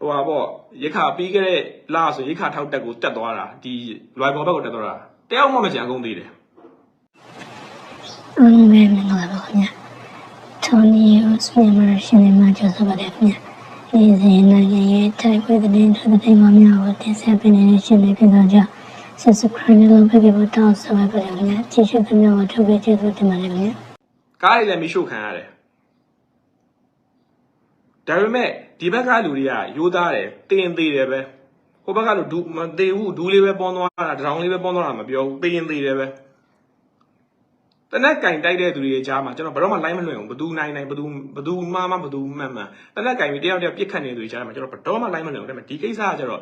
ဟိုပါပေါ့ရခပြီးခဲ့တဲ့လားဆိုရခထောက်တက်ကိုတက်သွားတာဒီလွိုင်ဘော်ဘက်ကိုတက်သွားတာတယောက်မှမကြံကုန်သေးတယ်အားလုံးပဲမင်္ဂလာပါခင်ဗျာထော်နီရောစမြန်မာရှင်နေမှာကြိုဆိုပါတယ်ခင်ဗျာဒီစဉ်နိုင်ငံရဲ့ထိုင်ခွေသတင်းထုတ်သတင်းမှများကိုတင်ဆက်ပေးနေတဲ့ရှင်တွေဖြစ်တော့ကြောင့် subscribe လုပ်ပေးဖို့တောင်းဆိုပါပါတယ်ခင်ဗျာကြည့်ရှုခင်ဗျာကိုထုတ်ပေးကျေးဇူးတင်ပါတယ်ခင်ဗျာကားတွေလည်းမိရှုခံရတယ် ဒါပေမဲ့ဒီဘက်ကလူတွေကရိုးသားတယ်တင်သေးတယ်ပဲဟိုဘက်ကလူဒူမသေးဘူးဒူးလေးပဲပေါင်းသွားတာတရောင်လေးပဲပေါင်းသွားတာမပြောဘူးတင်သေးတယ်ပဲတနက်ကင်တိုက်တဲ့သူတွေကြားမှာကျွန်တော်ဘယ်တော့မှလိုင်းမလွှင့်ဘူးဘသူနိုင်နိုင်ဘသူဘသူမှမဘသူမှန်မှန်တနက်ကင်ပြီးတယောက်တယောက်ပြစ်ခတ်နေသူတွေကြားမှာကျွန်တော်ဘယ်တော့မှလိုင်းမလွှင့်ဘူးဒါပေမဲ့ဒီကိစ္စကကျတော့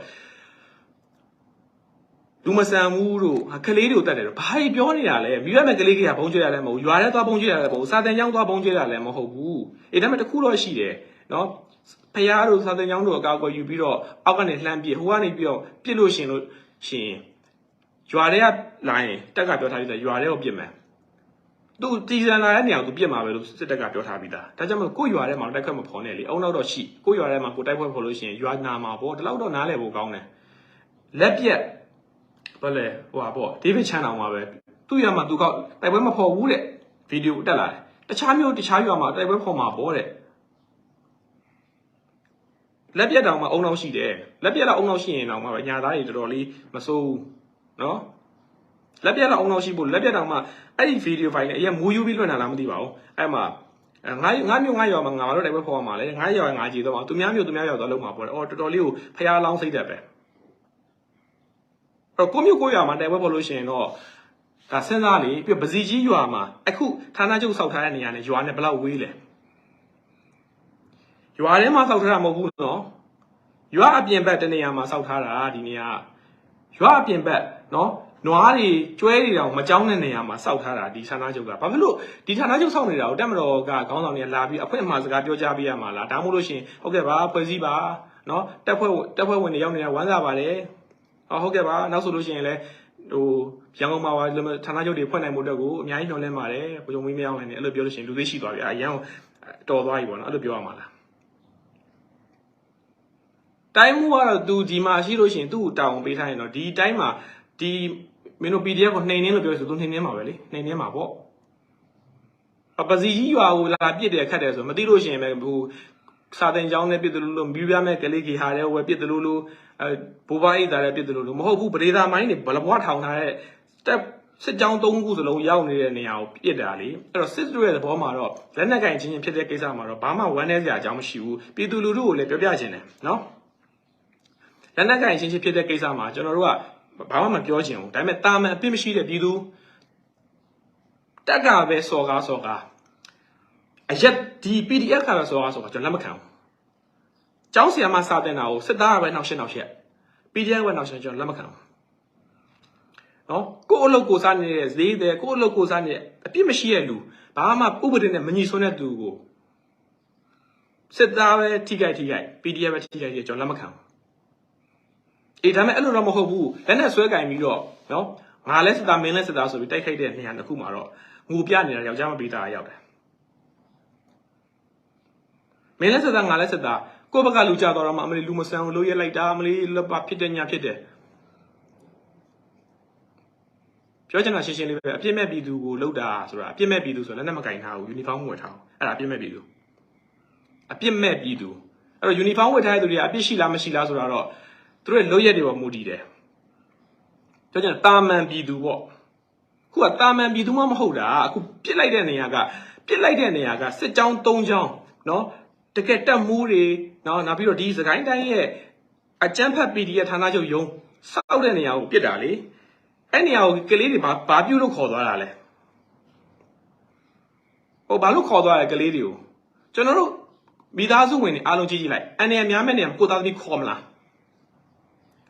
လူမဆန်ဘူးတို့ဟာကလေးတွေကိုတတ်တယ်တော့ဘာတွေပြောနေတာလဲမိဘမဲ့ကလေးတွေကဘုံကျွေးရတယ်မဟုတ်ဘူးရွာထဲသွားဘုံကျွေးရတယ်မဟုတ်ဘူးစာတင်ကျောင်းသွားဘုံကျွေးရတယ်မဟုတ်ဘူးအေးဒါပေမဲ့တစ်ခုတော့ရှိတယ် နော်ဖះတို့စာတင်ကျောင်းတို့အကာအကွယ်ယူပြီးတော့အောက်ကနေလှမ်းပြစ်ဟိုကနေပြီးတော့ပြစ်လို့ရှင်လို့ရှင်ရွာထဲကလာရင်တက်ကပြောထားပြီးသားရွာထဲကိုပြစ်မယ်သူတီစံလာတဲ့နေရာကိုသူပြစ်မှာပဲလို့စစ်တပ်ကပြောထားပြီးသားဒါကြောင့်မို့ကိုယ့်ရွာထဲမှာတိုက်ခွက်မဖော်နဲ့လေအုံနောက်တော့ရှိကိုယ့်ရွာထဲမှာကိုတိုက်ခွက်ဖော်လို့ရှိရင်ရွာနာမှာပေါ့ဒီလောက်တော့နားလည်ဖို့ကောင်းတယ်လက်ပြက်ဘာလဲဟိုပါပေါ့ဒေးဗစ်ချန်အောင်မှာပဲသူ့ရွာမှာသူကောက်တိုက်ပွဲမဖော်ဘူးတဲ့ဗီဒီယိုတက်လာတယ်တခြားမျိုးတခြားရွာမှာတိုက်ပွဲဖော်မှာပေါ့တဲ့ လက်ပြက်တောင်မှအုံနောက်ရှိတယ်လက်ပြက်တော့အုံနောက်ရှိရင်တော့မှပဲညာသားတွေတော်တော်လေးမစိုးဘူးနော်လက်ပြက်တော့အုံနောက်ရှိဖို့လက်ပြက်တောင်မှအဲ့ဒီဗီဒီယိုဖိုင်နဲ့အရင်မူယူပြီးလွှင့်တာလားမသိပါဘူးအဲ့မှာအဲငါငါမျိုးငါရွာမှာငါတို့တိုင်ပွဲဖော်ရမှာလေငါရွာငါကြည်တော့မှာသူများမျိုးသူများရွာတော့လုံးမှာပေါ့လေအော်တော်တော်လေးကိုဖျားလောင်းစိတ်တယ်ပဲအဲ့တော့ကိုမျိုးကိုရွာမှာတိုင်ပွဲဖော်လို့ရှိရင်တော့ဒါစဉ်းစားလေပြီးပစီကြီးရွာမှာအခုဌာနချုပ်စောက်ထားတဲ့နေရာနဲ့ရွာနဲ့ဘယ်လောက်ဝေးလဲ ရွာထဲမှာစောက်ထားတာမဟုတ်ဘူးနော်ရွာအပြင်ဘက်တနေရာမှာစောက်ထားတာဒီနေရာရွာအပြင်ဘက်နော်နွားတွေကျွဲတွေတောင်မကြောက်တဲ့နေရာမှာစောက်ထားတာဒီဌာနချုပ်ကဘာဖြစ်လို့ဒီဌာနချုပ်စောက်နေတာကိုတက်မတော်ကခေါင်းဆောင်တွေကလာပြီးအဖွင့်အမှားစကားပြောကြပေးရမှာလားဒါမှမဟုတ်လို့ရှိရင်ဟုတ်ကဲ့ပါဖွဲ့စည်းပါနော်တက်ဖွဲ့တက်ဖွဲ့ဝင်တွေရောက်နေတာဝမ်းသာပါတယ်ဟောဟုတ်ကဲ့ပါနောက်ဆိုလို့ရှိရင်လည်းဟိုရန်ကုန်မှာပါဌာနချုပ်တွေဖွင့်နိုင်ဖို့အတွက်ကိုအများကြီးညွှန်လင်းပါတယ်ကိုကြုံမင်းမရောက်နိုင်တယ်အဲ့လိုပြောလို့ရှိရင်လူသေးရှိသွားပြီအဲရန်တော်သွားပြီပေါ့နော်အဲ့လိုပြောရမှာလား တိုင်းမှုကတော့သူဒီမှာရှိလို့ရှိရင်သူ့ကိုတောင်းပေးထားရင်တော့ဒီတိုင်းမှာဒီမင်းတို့ PDF ကိုနှိမ်နှင်းလို့ပြောဆိုသူနှိမ်နှင်းမှာပဲလေနှိမ်နှင်းမှာပေါ့အပစီကြီးရွာကိုလာပြစ်တယ်ခတ်တယ်ဆိုမသိလို့ရှိရင်ပဲဟိုစာတင်ကျောင်းနဲ့ပြစ်တယ်လို့လို့မြူးပြမဲ့ကလေးကြီးဟာတဲ့ဝယ်ပြစ်တယ်လို့လို့အဲဘိုးဘအိတ်သားတဲ့ပြစ်တယ်လို့လို့မဟုတ်ဘူးပဒေသာမိုင်းတွေဘလဘွားထောင်ထားတဲ့တက်စစ်ကြောင်း၃ခုစလုံးရောက်နေတဲ့နေရာကိုပြစ်တာလေအဲ့တော့စစ်တို့ရဲ့သဘောမှာတော့လက်နက်ကင်ချင်းချင်းဖြစ်တဲ့ကိစ္စမှာတော့ဘာမှဝမ်းနည်းစရာအကြောင်းမရှိဘူးပြည်သူလူထုကိုလည်းပြောပြခြင်းတယ်နော် လက်နက်ကင်ချင်းချင်းဖြစ်တဲ့ကိစ္စမှာကျွန်တော်တို့ကဘာမှမပြောချင်ဘူးဒါပေမဲ့တာမန်အပြစ်မရှိတဲ့ပြည်သူတက်ကပဲစော်ကားစော်ကားအရက်ဒီ PDF ကပဲစော်ကားစော်ကားကျွန်တော်လက်မခံဘူးကျောင်းဆရာမစာတင်တာကိုစစ်သားကပဲနှောက်ရှင်းနှောက်ရှက် PDF ကနှောက်ရှင်းကျွန်တော်လက်မခံဘူးနော်ကိုယ့်အလုပ်ကိုစားနေတဲ့ဈေးတယ်ကိုယ့်အလုပ်ကိုစားနေတဲ့အပြစ်မရှိတဲ့လူဘာမှဥပဒေနဲ့မညီဆွတဲ့သူကိုစစ်သားပဲထိခိုက်ထိခိုက် PDF ပဲထိခိုက်ထိခိုက်ကျွန်တော်လက်မခံဘူး အေးဒါပေမဲ့အဲ့လိုတော့မဟုတ်ဘူးလက်နဲ့ဆွဲကင်ပြီးတော့နော်ငါလဲစစ်သားမင်းလဲစစ်သားဆိုပြီးတိုက်ခိုက်တဲ့နေရာတစ်ခုမှာတော့ငိုပြနေတာယောက်ျားမပေးတာရောက်တယ်မင်းလဲစစ်သားငါလဲစစ်သားကိုယ့်ဘက်ကလူကြတော့မှအမလေးလူမဆန်ဘူးလို့ရက်လိုက်တာအမလေးလက်ပါဖြစ်တဲ့ညာဖြစ်တယ်ပြောချင်တာရှင်းရှင်းလေးပဲအပြစ်မဲ့ပြည်သူကိုလှုပ်တာဆိုတာအပြစ်မဲ့ပြည်သူဆိုတော့လက်နဲ့မကင်ထားဘူးယူနီဖောင်းဝတ်ထားအောင်အဲ့ဒါအပြစ်မဲ့ပြည်သူအပြစ်မဲ့ပြည်သူအဲ့တော့ယူနီဖောင်းဝတ်ထားတဲ့သူတွေကအပြစ်ရှိလားမရှိလားဆိုတာတော့ သူတို့ရဲ့လုပ်ရက်တွေပေါ်မူတည်တယ်ပြောချင်တာတာမန်ပြည်သူပေါ့ခုကတာမန်ပြည်သူမှမဟုတ်တာအခုပြစ်လိုက်တဲ့နေရာကပြစ်လိုက်တဲ့နေရာကစစ်ကြောင်း၃ကြောင်းနော်တကယ်တက်မှုတွေနော်နောက်ပြီးတော့ဒီစကိုင်းတိုင်းရဲ့အကြမ်းဖက် PDF ဌာနချုပ်ယုံစောက်တဲ့နေရာကိုပြစ်တာလေအဲ့နေရာကိုကလေးတွေဘာဘာပြုတ်လို့ခေါ်သွားတာလဲဟိုဘာလို့ခေါ်သွားလဲကလေးတွေကိုကျွန်တော်တို့မိသားစုဝင်တွေအားလုံးကြည့်ကြည့်လိုက်အန်ရများမဲ့နေရာကိုသားသမီးခေါ်မလား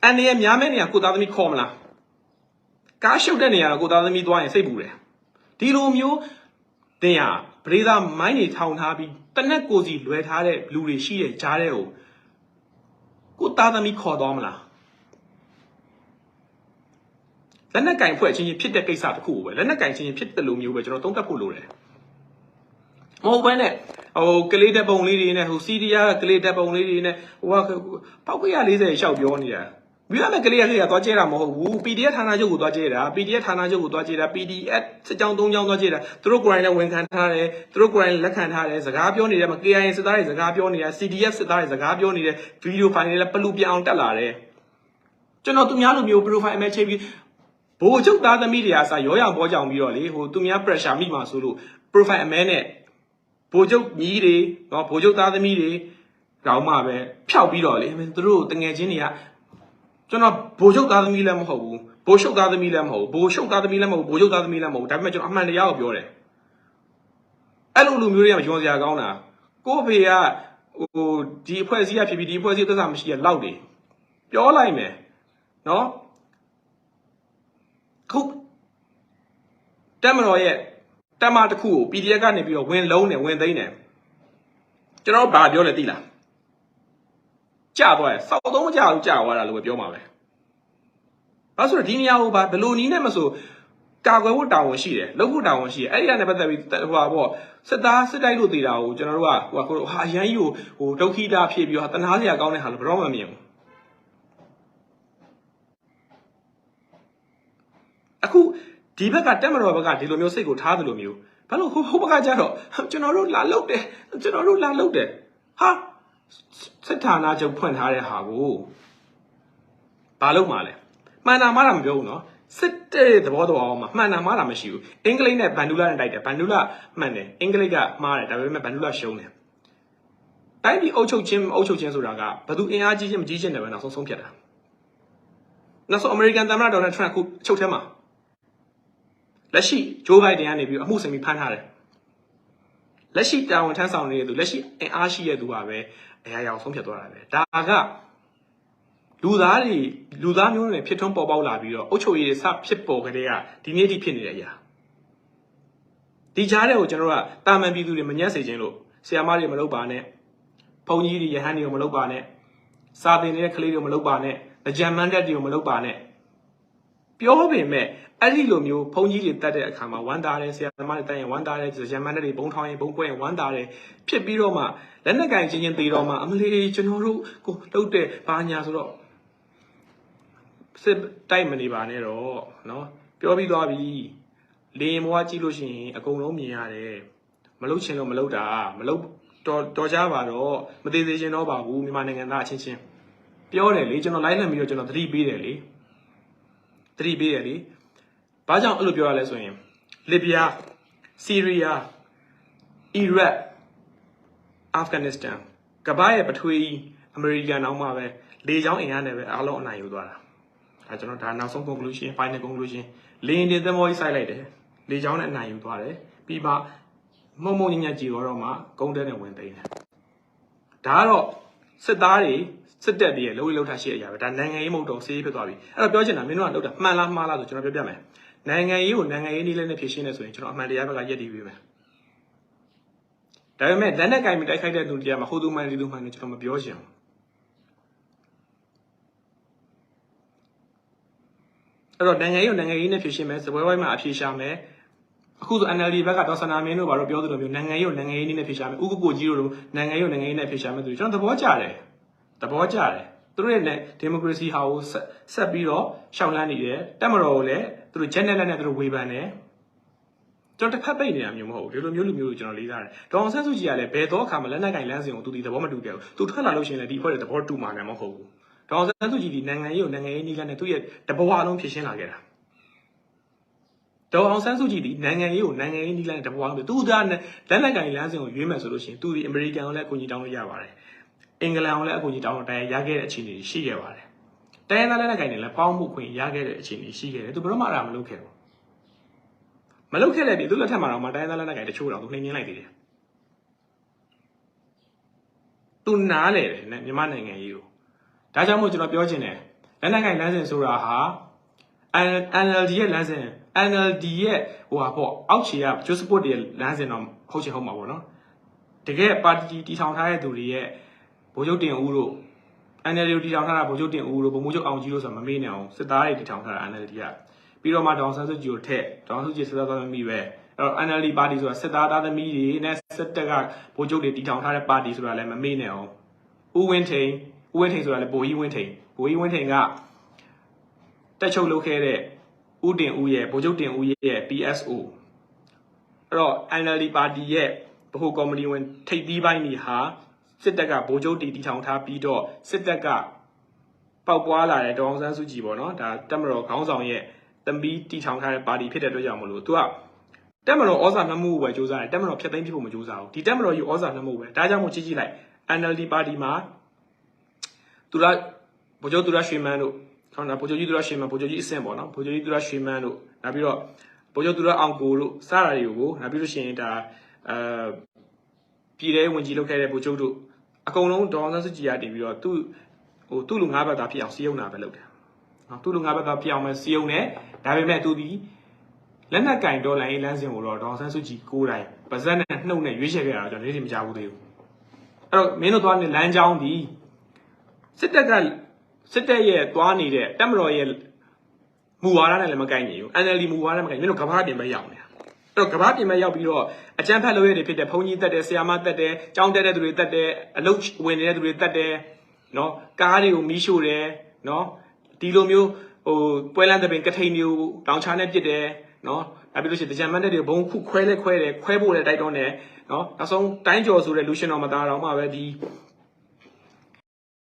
အန်ရများမဲ့နေရာကိုသားသမီးခေါ်မလားကားရှုပ်တဲ့နေရာကိုသားသမီးသွားရင်စိတ်ပူတယ်ဒီလိုမျိုးတင်ရပရိသာမိုင်းတွေထောင်ထားပြီးတနက်ကိုစီလွယ်ထားတဲ့လူတွေရှိတဲ့ကြားတဲ့ကိုကိုသားသမီးခေါ်သွားမလားလက်နက်ကင်ဖွဲ့ချင်းချင်းဖြစ်တဲ့ကိစ္စတစ်ခုကိုပဲလက်နက်ကင်ချင်းချင်းဖြစ်တဲ့လိုမျိုးပဲကျွန်တော်သုံးသပ်ဖို့လိုတယ်မဟုတ်ဘဲနဲ့ဟဟိုကလေးတက်ပုံလေးတွေနဲ့ဟိုစီဒီယာကကလေးတက်ပုံလေးတွေနဲ့ဟိုကပောက်က140ရှောက်ပြောနေတာ ပြီးရမယ်ကလေးကလေးကသွားကျဲတာမဟုတ်ဘူး PDF ဌာနချုပ်ကိုသွားကျဲတာ PDF ဌာနချုပ်ကိုသွားကျဲတာ PDF စစ်ကြောင်း၃ကြောင်းသွားကျဲတာသူတို့ကိုယ်တိုင်လည်းဝန်ခံထားတယ်သူတို့ကိုယ်တိုင်လက်ခံထားတယ်စကားပြောနေတယ်မှာ KIA စစ်သားတွေစကားပြောနေတာ CDF စစ်သားတွေစကားပြောနေတယ်ဗီဒီယိုဖိုင်တွေလည်းပလူပြအောင်တက်လာတယ်ကျွန်တော်သူများလိုမျိုး profile အမဲချိန်ပြီးဘိုလ်ချုပ်သားသမီးတွေအစားရောရအောင်ပေါ်ကြောင်ပြီးတော့လေဟိုသူများ pressure မိမှာဆိုလို့ profile အမဲနဲ့ဗိုလ်ချုပ်ညီးတွေနော်ဗိုလ်ချုပ်သားသမီးတွေတောင်းမှပဲဖျောက်ပြီးတော့လေသူတို့တငယ်ချင်းတွေက ကျွန်တော်ဗိုလ်ချုပ်သားသမီးလည်းမဟုတ်ဘူးဗိုလ်ချုပ်သားသမီးလည်းမဟုတ်ဘူးဗိုလ်ချုပ်သားသမီးလည်းမဟုတ်ဘူးဗိုလ်ချုပ်သားသမီးလည်းမဟုတ်ဘူးဒါပေမဲ့ကျွန်တော်အမှန်တရားကိုပြောတယ်အဲ့လိုလူမျိုးတွေကမယွန်စရာကောင်းတာကို့အဖေကဟိုဒီအဖွဲ့အစည်းကဖြစ်ပြီးဒီအဖွဲ့အစည်းသက်သာမရှိရလောက်တယ်ပြောလိုက်မယ်နော်ခုတက်မတော်ရဲ့တက်မတစ်ခုကို PDF ကနေပြီးတော့ဝင်လုံးတယ်ဝင်သိမ်းတယ်ကျွန်တော်ဘာပြောလဲသိလား ကြာသွားတယ်စောက်သုံးမကြဘူးကြာသွားတာလို့ပဲပြောမှာပဲဘာဆိုတော့ဒီနေရာကိုဘာဘယ်လိုနီးနဲ့မဆိုကာကွယ်ဖို့တာဝန်ရှိတယ်လုပ်ဖို့တာဝန်ရှိတယ်အဲ့ဒီကနေပတ်သက်ပြီးဟိုပါပေါ့စစ်သားစစ်တိုက်လို့တည်တာကိုကျွန်တော်တို့ကဟိုဟာအရန်ကြီးကိုဟိုဒုက္ခိတာဖြစ်ပြီးတော့တနာစရာကောင်းတဲ့ဟာလို့ဘယ်တော့မှမမြင်ဘူးအခုဒီဘက်ကတက်မတော်ဘက်ကဒီလိုမျိုးစိတ်ကိုထားတယ်လို့မျိုးဘာလို့ဟိုဟိုဘက်ကကြတော့ကျွန်တော်တို့လာလုတ်တယ်ကျွန်တော်တို့လာလုတ်တယ်ဟာ စစ်ဌာနချုပ်ဖွင့်ထားတဲ့ဟာကိုဘာလို့မှလဲမှန်တာမှတာမပြောဘူးနော်စစ်တဲ့သဘောတော်အောင်မှာမှန်တာမှတာမရှိဘူးအင်္ဂလိပ်နဲ့ဘန်ဒူလာနဲ့တိုက်တယ်ဘန်ဒူလာမှန်တယ်အင်္ဂလိပ်ကမှားတယ်ဒါပေမဲ့ဘန်ဒူလာရှုံးတယ်တိုင်းပြည်အုပ်ချုပ်ခြင်းအုပ်ချုပ်ခြင်းဆိုတာကဘယ်သူအင်အားကြီးခြင်းမကြီးခြင်းတယ်ပဲနောက်ဆုံးဆုံးဖြတ်တာနောက်ဆုံးအမေရိကန်သမ္မတဒေါ်နယ်ထရန့်အခုချုပ်ထဲမှာလက်ရှိဂျိုးဘိုင်ဒန်ကနေပြီးအမှုစင်ပြီးဖမ်းထားတယ်လက်ရှိတာဝန်ထမ်းဆောင်နေတဲ့သူလက်ရှိအင်အားရှိတဲ့သူကပဲ အရာရာကိုဆုံးဖြတ်သွားတာပဲဒါကလူသားတွေလူသားမျိုးတွေဖြစ်ထွန်းပေါ်ပေါက်လာပြီးတော့အုတ်ချုပ်ရည်စဖြစ်ပေါ်ကြတဲ့ကဒီနေ့ထိဖြစ်နေတဲ့အရာဒီကြားတဲ့ကိုကျွန်တော်တို့ကတာမန်ပြည်သူတွေမညှက်စေခြင်းလို့ဆရာမတွေမလုပ်ပါနဲ့ဘုန်းကြီးတွေယဟန်တွေကိုမလုပ်ပါနဲ့စာသင်နေတဲ့ကလေးတွေမလုပ်ပါနဲ့ကြံမန်းတက်တွေကိုမလုပ်ပါနဲ့ ပြောပေမဲ့အဲ့ဒီလိုမျိုးဘုန်းကြီးတွေတတ်တဲ့အခါမှာဝမ်းသာတယ်ဆရာသမားတွေတက်ရင်ဝမ်းသာတယ်ဂျမန်တွေဘုံထောင်းရင်ဘုံကွဲရင်ဝမ်းသာတယ်ဖြစ်ပြီးတော့မှလက်နက်ကင်ချင်းချင်းသေးတော့မှအမလေးကျွန်တော်တို့ကိုလှုပ်တဲ့ဘာညာဆိုတော့စစ်တိုက်မနေပါနဲ့တော့เนาะပြောပြီးသွားပြီလေရင်ဘွားကြည့်လို့ရှိရင်အကုန်လုံးမြင်ရတယ်မလုတ်ချင်လို့မလုတ်တာမလုတ်တော်တော်ကြပါတော့မသေးသေးချင်တော့ပါဘူးမြန်မာနိုင်ငံသားအချင်းချင်းပြောတယ်လေကျွန်တော်လိုက်လံပြီးတော့ကျွန်တော်သတိပေးတယ်လေ သတိပေးတယ်လေဘာကြောင့်အဲ့လိုပြောရလဲဆိုရင်လစ်ဗျာဆီးရီးယားအီရတ်အာဖဂန်နစ္စတန်ကမ္ဘာရဲ့ပထဝီအမေရိကန်အောင်မှပဲလေချောင်းအင်အားနဲ့ပဲအားလုံးအနိုင်ယူသွားတာဒါကျွန်တော်ဒါနောက်ဆုံး conclusion final conclusion လေရင်တင်သမောကြီးစိုက်လိုက်တယ်လေချောင်းနဲ့အနိုင်ယူသွားတယ်ပြီးမှမှုံမှုံညံ့ညံ့ကြည်တော့တော့မှကုန်းတဲနဲ့ဝင်သိမ်းတယ်ဒါကတော့စစ်သားတွေ စစ်တပ်တွေရဲ့လုံးဝလုံးထားရှိအရာပဲဒါနိုင်ငံရေးမဟုတ်တော့စေးဖြစ်သွားပြီအဲ့တော့ပြောချင်တာမင်းတို့ကလောက်တာမှန်လားမှားလားဆိုကျွန်တော်ပြောပြမယ်နိုင်ငံရေးကိုနိုင်ငံရေးနည်းလမ်းနဲ့ဖြေရှင်းနေဆိုရင်ကျွန်တော်အမှန်တရားဘက်ကရက်တည်ပြီးမယ်ဒါပေမဲ့လက်နက်ကင်ပြီးတိုက်ခိုက်တဲ့သူတရားမှာဟိုသူမှန်ဒီသူမှန်နေကျွန်တော်မပြောချင်ဘူးအဲ့တော့နိုင်ငံရေးကိုနိုင်ငံရေးနဲ့ဖြေရှင်းမယ်စပွဲဝိုင်းမှာအဖြေရှာမယ်အခုဆို NLD ဘက်ကဒေါ်စနာမင်းတို့ဘာလို့ပြောသလိုမျိုးနိုင်ငံရေးကိုနိုင်ငံရေးနည်းနဲ့ဖြေရှာမယ်ဥက္ကကိုကြီးတို့နိုင်ငံရေးကိုနိုင်ငံရေးနဲ့ဖြေရှာမယ်ဆိုကျွန်တော်သဘောကျတယ် သဘောကျတယ်သူတို့ရဲ့ဒီမိုကရေစီဟာကိုဆက်ပြီးတော့ရှောင်လန်းနေတယ်တက်မတော်ကိုလည်းသူတို့ channel နဲ့သူတို့ဝေဖန်တယ်ကျွန်တော်တစ်ဖက်ပိတ်နေတာမျိုးမဟုတ်ဘူးဒီလိုမျိုးလူမျိုးကိုကျွန်တော်လေးစားတယ်ဒေါအောင်ဆန်းစုကြည်ကလည်းဘယ်တော့အခါမှလက်နက်ကင်လမ်းစဉ်ကိုသူဒီသဘောမတူခဲ့ဘူးသူထွက်လာလို့ရှိရင်လည်းဒီဖွဲ့တဲ့သဘောတူမှာလည်းမဟုတ်ဘူးဒေါအောင်ဆန်းစုကြည်ဒီနိုင်ငံရေးကိုနိုင်ငံရေးနည်းလမ်းနဲ့သူ့ရဲ့တဘဝလုံးဖြစ်ရှင်းလာခဲ့တာဒေါအောင်ဆန်းစုကြည်ဒီနိုင်ငံရေးကိုနိုင်ငံရေးနည်းလမ်းနဲ့တဘဝလုံးသူကလက်နက်ကင်လမ်းစဉ်ကိုရွေးမယ်ဆိုလို့ရှိရင်သူဒီအမေရိကန်ကိုလည်းအကူအညီတောင်းလို့ရပါတယ် အင်္ဂလန်ကိုလည်းအကူအညီတောင်းတော့တိုင်ရခဲ့တဲ့အခြေအနေရှိခဲ့ပါတယ်။တိုင်းရင်းသားလက်နက်ကိုင်တွေလည်းပေါင်းမှုခွင့်ရခဲ့တဲ့အခြေအနေရှိခဲ့တယ်။သူဘယ်တော့မှအဲ့ဒါမလုပ်ခဲ့ဘူး။မလုပ်ခဲ့တဲ့ဒီသူလက်ထက်မှာတော့မတိုင်းရင်းသားလက်နက်ကိုင်တချို့တော့သူနှိမ်နှင်းလိုက်သေးတယ်။သူနားလေတယ်မြန်မာနိုင်ငံရေးကို။ဒါကြောင့်မို့ကျွန်တော်ပြောချင်တယ်လက်နက်ကိုင်လမ်းစဉ်ဆိုတာဟာ NLD ရဲ့လမ်းစဉ် NLD ရဲ့ဟိုဟာပေါ့အောက်ခြေက Joe Support ရဲ့လမ်းစဉ်တော့ဟုတ်ချင်ဟုတ်မှာပေါ့နော်။တကယ်ပါတီတီထောင်ထားတဲ့သူတွေရဲ့ ဗိုလ်ချုပ်တင်ဦးတို့ NLD တီထောင်ထားတာဗိုလ်ချုပ်တင်ဦးတို့ဗိုလ်မှူးချုပ်အောင်ကြီးတို့ဆိုမမေ့နဲ့အောင်စစ်သားတွေတီထောင်ထားတာ NLD ကပြီးတော့မှဒေါအောင်ဆန်းစုကြည်ကိုထက်ဒေါအောင်ဆန်းစုကြည်စစ်သားသားမမိပဲအဲ့တော့ NLD ပါတီဆိုတာစစ်သားသားသမီးတွေနဲ့စစ်တပ်ကဗိုလ်ချုပ်တွေတီထောင်ထားတဲ့ပါတီဆိုတာလည်းမမေ့နဲ့အောင်ဦးဝင်းထိန်ဦးဝင်းထိန်ဆိုတာလည်းဗိုလ်ကြီးဝင်းထိန်ဗိုလ်ကြီးဝင်းထိန်ကတက်ချုပ်လုပ်ခဲ့တဲ့ဦးတင်ဦးရဲ့ဗိုလ်ချုပ်တင်ဦးရဲ့ PSO အဲ့တော့ NLD ပါတီရဲ့ဗဟိုကော်မတီဝင်ထိပ်သီးပိုင်းကြီးဟာ စစ်တပ်ကဗိုလ်ချုပ်တီတီထောင်ထားပြီးတော့စစ်တပ်ကပောက်ပွားလာတဲ့ဒေါအောင်ဆန်းစုကြည်ပေါ့နော်ဒါတက်မတော်ခေါင်းဆောင်ရဲ့တံပီးတီထောင်ထားတဲ့ပါတီဖြစ်တဲ့အတွက်ကြောင့်မလို့ तू ကတက်မတော်ဩဇာနှမှုကိုပဲစူးစမ်းတယ်တက်မတော်ဖျက်သိမ်းဖြစ်ဖို့မစူးစမ်းဘူးဒီတက်မတော်ယူဩဇာနှမှုပဲဒါကြောင့်မို့ကြည့်ကြည့်လိုက် NLD ပါတီမှာသူကဗိုလ်ချုပ်သူရရွှေမန်းတို့ဟောနော်ဗိုလ်ချုပ်ကြီးသူရရွှေမန်းဗိုလ်ချုပ်ကြီးအဆင့်ပေါ့နော်ဗိုလ်ချုပ်ကြီးသူရရွှေမန်းတို့နောက်ပြီးတော့ဗိုလ်ချုပ်သူရအောင်ကိုတို့စတာတွေကိုနောက်ပြီးလို့ရှိရင်ဒါအဲပြည်ထဲဝင်ကြီးလုပ်ခဲ့တဲ့ဗိုလ်ချုပ်တို့ အကုန်လုံးဒေါအောင်ဆန်းစုကြည်ကတည်ပြီးတော့သူ့ဟိုသူ့လူငါးဘက်သားဖြစ်အောင်စီယုံတာပဲလုပ်တယ်။နော်သူ့လူငါးဘက်သားဖြစ်အောင်ပဲစီယုံတယ်။ဒါပေမဲ့သူဒီလက်နက်ကင်ဒေါ်လာရေးလမ်းစဉ်ကိုတော့ဒေါအောင်ဆန်းစုကြည်ကိုယ်တိုင်ပါဇက်နဲ့နှုတ်နဲ့ရွေးချယ်ခဲ့တာကျွန်တော်လည်းမကြားဘူးသေးဘူး။အဲ့တော့မင်းတို့သွားနေလမ်းကြောင်းဒီစစ်တပ်ကစစ်တပ်ရဲ့သွားနေတဲ့တက်မတော်ရဲ့မူဝါဒနဲ့လည်းမကိုက်ညီဘူး NLD မူဝါဒနဲ့မကိုက်ညီမင်းတို့ကဘာပြင်ပဲရောက်နေ တာ။အဲ့တော့ကဘာပြင်ပဲရောက်ပြီးတော့အကြမ်းဖက်လုပ်ရတဲ့ဖြစ်တဲ့ဘုံကြီးတက်တယ်ဆရာမတက်တယ်ကျောင်းတက်တဲ့သူတွေတက်တယ်အလုပ်ဝင်နေတဲ့သူတွေတက်တယ်နော်ကားတွေကိုမီးရှို့တယ်နော်ဒီလိုမျိုးဟိုပွဲလန်းတဲ့ပင်ကထိန်မျိုးတောင်ချာနဲ့ပြစ်တယ်နော်နောက်ပြီးလို့ရှိရင်တကြံမန်းတဲ့တွေဘုံခုခွဲလဲခွဲတယ်ခွဲဖို့လဲတိုက်တော့တယ်နော်နောက်ဆုံးတိုင်းကျော်ဆိုတဲ့လူရှင်တော်မသားတော်မှပဲဒီ